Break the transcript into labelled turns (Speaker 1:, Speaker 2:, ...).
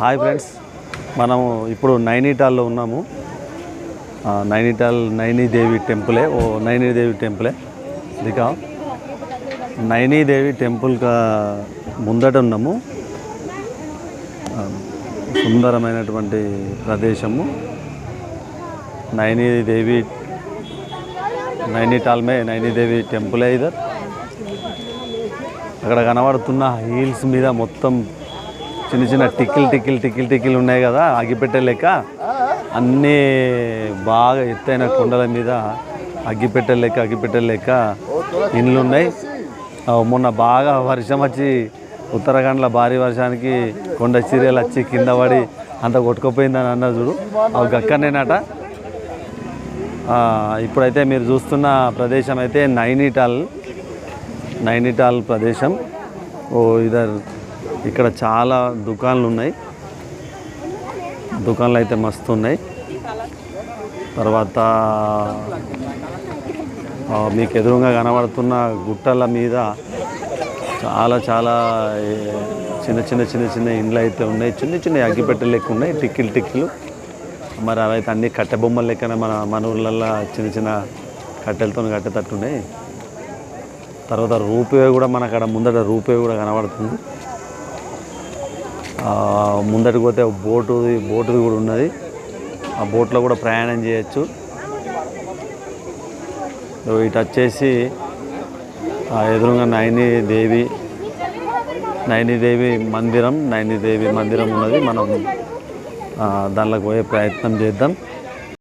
Speaker 1: Hi friends. మనము ఇప్పుడు నైనిటాల్లో ఉన్నాము. నైనిటాల్ నైనీదేవి టెంపులే. ఓ నైనీదేవి టెంపులే. దికా నైనీదేవి టెంపుల్ కా ముందట ఉన్నాము. సుందరమైనటువంటి ప్రదేశము. నైనీదేవి నైనిటాల్ మే నైనీదేవి టెంపులే ఇదర్. అక్కడ కనబడుతున్న హీల్స్ మీద మొత్తం చిన్న చిన్న టిక్కిల్ టిక్కిల్ టిక్కిల్ టిక్కిల్ ఉన్నాయి కదా అగ్గిపెట్టె లెక్క అన్నీ బాగా ఎత్తైన కొండల మీద అగ్గిపెట్టె లెక్క లెక్క ఇండ్లు ఉన్నాయి. మొన్న బాగా వర్షం వచ్చి ఉత్తరాఖండ్లో భారీ వర్షానికి కొండ చీరలు వచ్చి కింద పడి అంత కొట్టుకుపోయిందని అన్న చూడు. అవి గక్కనేనట. ఇప్పుడైతే మీరు చూస్తున్న ప్రదేశం అయితే నైనిటాల్ నైనిటాల్ ప్రదేశం. ఓ ఇదర్ ఇక్కడ చాలా దుకాన్లు ఉన్నాయి దుకాణాలు అయితే మస్తు ఉన్నాయి తర్వాత మీకు ఎదురుగా కనబడుతున్న గుట్టల మీద చాలా చాలా చిన్న చిన్న చిన్న చిన్న ఇండ్లు అయితే ఉన్నాయి. చిన్న చిన్న అగ్గిపెట్టెలు లెక్క ఉన్నాయి. టిక్కిలు టిక్కిలు. మరి అవైతే అన్ని కట్టె బొమ్మలు లెక్కనే మన మన ఊళ్ళల్లో చిన్న చిన్న కట్టెలతో కట్టేటట్టున్నాయి. తర్వాత రూపే కూడా మనకు అక్కడ ముందట రూపే కూడా కనబడుతుంది. ముందరికి పోతే బోటు బోటుది కూడా ఉన్నది. ఆ బోట్లో కూడా ప్రయాణం చేయొచ్చు. ఇటు వచ్చేసి ఎదురుగా నైని దేవి నైనీదేవి మందిరం నైనీదేవి మందిరం ఉన్నది. మనం దానిలోకి పోయే ప్రయత్నం చేద్దాం.